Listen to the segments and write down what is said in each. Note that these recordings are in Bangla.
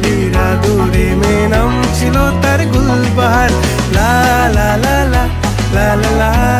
বালিরা দূরে মে নাম ছিল তার গুলবাহার। লা লা লা লা লা লা লা।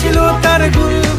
ছিল তার গুল